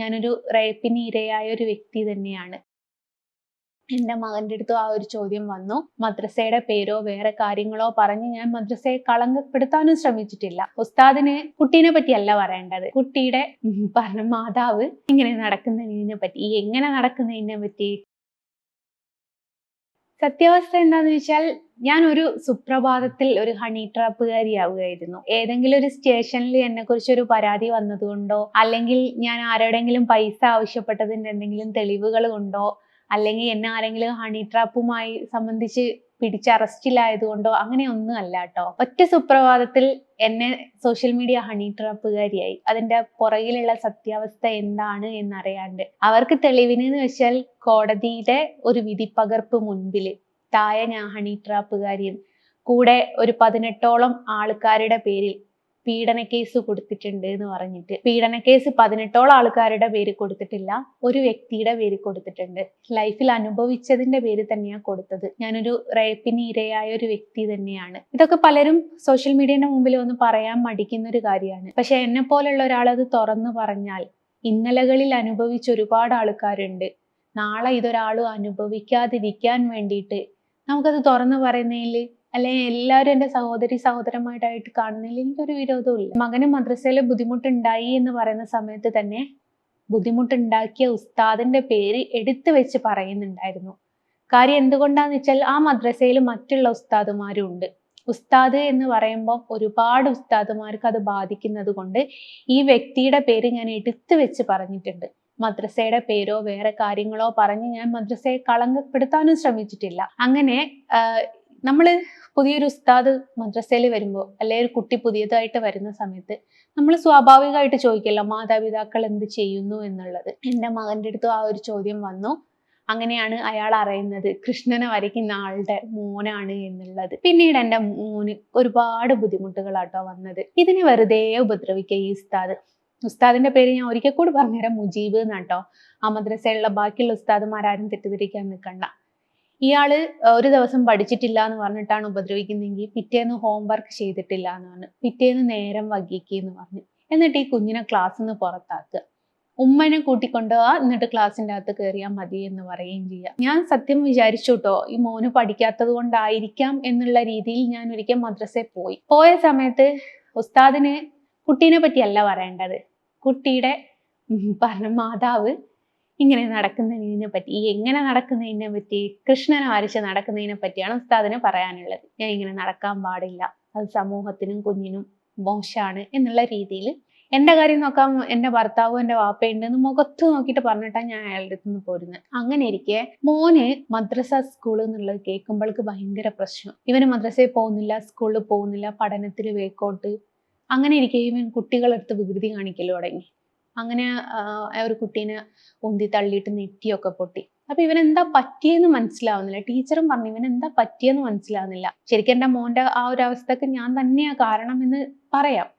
ഞാനൊരു റേപ്പിന് ഇരയായ ഒരു വ്യക്തി തന്നെയാണ്. എന്റെ മകന്റെ അടുത്തും ആ ഒരു ചോദ്യം വന്നു. മദ്രസയുടെ പേരോ വേറെ കാര്യങ്ങളോ പറഞ്ഞ് ഞാൻ മദ്രസയെ കളങ്കപ്പെടുത്താനും ശ്രമിച്ചിട്ടില്ല. ഉസ്താദിനെ കുട്ടീനെ പറ്റിയല്ല പറയേണ്ടത്. കുട്ടിയുടെ പറഞ്ഞ മാതാവ് ഇങ്ങനെ നടക്കുന്നതിനെ പറ്റി എങ്ങനെ നടക്കുന്നതിനെ പറ്റി സത്യാവസ്ഥ എന്താന്ന് വെച്ചാൽ ഞാൻ ഒരു സുപ്രഭാതത്തിൽ ഒരു ഹണി ട്രാപ്പുകാരിയാവുകയായിരുന്നു ഏതെങ്കിലും ഒരു സ്റ്റേഷനിൽ എന്നെ കുറിച്ച് ഒരു പരാതി വന്നതുകൊണ്ടോ അല്ലെങ്കിൽ ഞാൻ ആരോടെങ്കിലും പൈസ ആവശ്യപ്പെട്ടതിന്റെ എന്തെങ്കിലും തെളിവുകൾ കൊണ്ടോ അല്ലെങ്കിൽ എന്നെ ആരെങ്കിലും ഹണി ട്രാപ്പുമായി സംബന്ധിച്ച് പിടിച്ച് അറസ്റ്റിലായതുകൊണ്ടോ അങ്ങനെയൊന്നും അല്ല കേട്ടോ. ഒറ്റ സുപ്രഭാതത്തിൽ എന്നെ സോഷ്യൽ മീഡിയ ഹണി ട്രാപ്പുകാരിയായി അതിന്റെ പുറകിലുള്ള സത്യാവസ്ഥ എന്താണ് എന്നറിയാണ്ട്. അവർക്ക് തെളിവിന് എന്ന് വെച്ചാൽ കോടതിയുടെ ഒരു വിധിപ്പകർപ്പ് മുൻപിൽ താഴെ ഞാൻ ഹണി ട്രാപ്പുകാരിയും കൂടെ ഒരു പതിനെട്ടോളം ആൾക്കാരുടെ പേരിൽ പീഡന കേസ് കൊടുത്തിട്ടുണ്ട് എന്ന് പറഞ്ഞിട്ട്. പീഡന കേസ് പതിനെട്ടോളം ആൾക്കാരുടെ പേര് കൊടുത്തിട്ടില്ല. ഒരു വ്യക്തിയുടെ പേര് കൊടുത്തിട്ടുണ്ട്. ലൈഫിൽ അനുഭവിച്ചതിന്റെ പേര് തന്നെയാണ് കൊടുത്തത്. ഞാനൊരു റേപ്പിന് ഇരയായ ഒരു വ്യക്തി തന്നെയാണ്. ഇതൊക്കെ പലരും സോഷ്യൽ മീഡിയയുടെ മുമ്പിൽ ഒന്ന് പറയാൻ മടിക്കുന്ന ഒരു കാര്യമാണ്. പക്ഷെ എന്നെ പോലുള്ള ഒരാൾ അത് തുറന്നു പറഞ്ഞാൽ ഇന്നലകളിൽ അനുഭവിച്ച ഒരുപാട് ആൾക്കാരുണ്ട്. നാളെ ഇതൊരാളും അനുഭവിക്കാതിരിക്കാൻ വേണ്ടിയിട്ട് നമുക്കത് തുറന്നു പറയുന്നതിൽ അല്ലെങ്കിൽ എല്ലാവരും എന്റെ സഹോദരി സഹോദരന്മാരായിട്ട് കാണുന്നതിൽ എനിക്കൊരു വിരോധവും ഇല്ല മകന് മദ്രസയിൽ ബുദ്ധിമുട്ടുണ്ടായി എന്ന് പറയുന്ന സമയത്ത് തന്നെ ബുദ്ധിമുട്ടുണ്ടാക്കിയ ഉസ്താദിന്റെ പേര് എടുത്തു വെച്ച് പറയുന്നുണ്ടായിരുന്നു. കാര്യം എന്തുകൊണ്ടാന്ന് വെച്ചാൽ ആ മദ്രസയിൽ മറ്റുള്ള ഉസ്താദുമാരും ഉണ്ട്. ഉസ്താദ് എന്ന് പറയുമ്പോൾ ഒരുപാട് ഉസ്താദുമാർക്ക് അത് ബാധിക്കുന്നത് കൊണ്ട് ഈ വ്യക്തിയുടെ പേര് ഞാൻ എടുത്തു വെച്ച് പറഞ്ഞിട്ടുണ്ട്. മദ്രസയുടെ പേരോ വേറെ കാര്യങ്ങളോ പറഞ്ഞ് ഞാൻ മദ്രസയെ കളങ്കപ്പെടുത്താനും ശ്രമിച്ചിട്ടില്ല. അങ്ങനെ നമ്മൾ പുതിയൊരു ഉസ്താദ് മദ്രസയിൽ വരുമ്പോൾ അല്ലെങ്കിൽ ഒരു കുട്ടി പുതിയതായിട്ട് വരുന്ന സമയത്ത് നമ്മൾ സ്വാഭാവികമായിട്ട് ചോദിക്കല്ലോ മാതാപിതാക്കൾ എന്ത് ചെയ്യുന്നു? എന്നുള്ളത്. എന്റെ മകന്റെ അടുത്തും ആ ഒരു ചോദ്യം വന്നു. അങ്ങനെയാണ് അയാൾ അറിയുന്നത്. കൃഷ്ണനെ വരയ്ക്കുന്ന ആളുടെ മോനാണ് എന്നുള്ളത്. പിന്നീട് എന്റെ മോന് ഒരുപാട് ബുദ്ധിമുട്ടുകളാട്ടോ വന്നത്. ഇതിനെ വെറുതെ ഉപദ്രവിക്കുക ഈ ഉസ്താദ്. ഉസ്താദിന്റെ പേര് ഞാൻ ഒരിക്കൽ കൂടി പറഞ്ഞുതരാം മുജീബ് എന്നാട്ടോ. ആ മദ്രസയിലുള്ള ബാക്കിയുള്ള ഉസ്താദുമാരും തെറ്റിദ്ധരിക്കാൻ നിൽക്കണ്ട ഇയാൾ ഒരു ദിവസം പഠിച്ചിട്ടില്ല എന്ന് പറഞ്ഞിട്ടാണ് ഉപദ്രവിക്കുന്നതെങ്കിൽ പിറ്റേന്ന് ഹോംവർക്ക് ചെയ്തിട്ടില്ല എന്ന് പറഞ്ഞു പിറ്റേന്ന് നേരം വകിക്കുക എന്ന് പറഞ്ഞു. എന്നിട്ട് ഈ കുഞ്ഞിനെ ക്ലാസ്സിൽ നിന്ന് പുറത്താക്കുക. ഉമ്മനെ കൂട്ടിക്കൊണ്ടുപോവാ എന്നിട്ട് ക്ലാസ്സിന്റെ അകത്ത് കയറിയാൽ മതി എന്ന് പറയുകയും ചെയ്യാം. ഞാൻ സത്യം വിചാരിച്ചു കേട്ടോ ഈ മോന് പഠിക്കാത്തത് കൊണ്ടായിരിക്കാം എന്നുള്ള രീതിയിൽ ഞാൻ ഒരിക്കൽ മദ്രസയിൽ പോയി. പോയ സമയത്ത് ഉസ്താദിന് കുട്ടീനെ പറ്റിയല്ല പറയേണ്ടത്. കുട്ടിയുടെ പറഞ്ഞ മാതാവ് ഇങ്ങനെ നടക്കുന്നതിനെ പറ്റി ഈ എങ്ങനെ നടക്കുന്നതിനെ പറ്റി കൃഷ്ണനെ വരച്ച് നടക്കുന്നതിനെ പറ്റിയാണ് ഉസ്താദിന് പറയാനുള്ളത്. ഞാൻ ഇങ്ങനെ നടക്കാൻ പാടില്ല. അത് സമൂഹത്തിനും കുഞ്ഞിനും മോശമാണ് എന്നുള്ള രീതിയിൽ എന്റെ കാര്യം നോക്കാൻ എന്റെ ഭർത്താവും എന്റെ വാപ്പയുണ്ടെന്ന് മുഖത്ത് നോക്കിയിട്ട് പറഞ്ഞിട്ടാണ് ഞാൻ അയാളുടെ അടുത്ത് നിന്ന് പോരുന്നത് അങ്ങനെ ഇരിക്കെ മോന് മദ്രസ സ്കൂൾ എന്നുള്ളത് കേൾക്കുമ്പോൾക്ക് ഭയങ്കര പ്രശ്നം. ഇവന് മദ്രസയിൽ പോകുന്നില്ല സ്കൂളിൽ പോകുന്നില്ല പഠനത്തിൽ വേക്കോട്ട്. അങ്ങനെ ഇരിക്കെ ഇവൻ കുട്ടികളെടുത്ത് വികൃതി കാണിക്കൽ തുടങ്ങി. അങ്ങനെ ഒരു കുട്ടീനെ ഉന്തി തള്ളിയിട്ട് നെറ്റിയൊക്കെ പൊട്ടി. അപ്പൊ ഇവനെന്താ പറ്റിയെന്ന് മനസ്സിലാവുന്നില്ല. ടീച്ചറും പറഞ്ഞു ഇവനെന്താ പറ്റിയെന്ന് മനസ്സിലാവുന്നില്ല. ശരിക്കും എന്റെ മോന്റെ ആ ഒരു അവസ്ഥക്ക് ഞാൻ തന്നെയാ കാരണം എന്ന് പറയാം.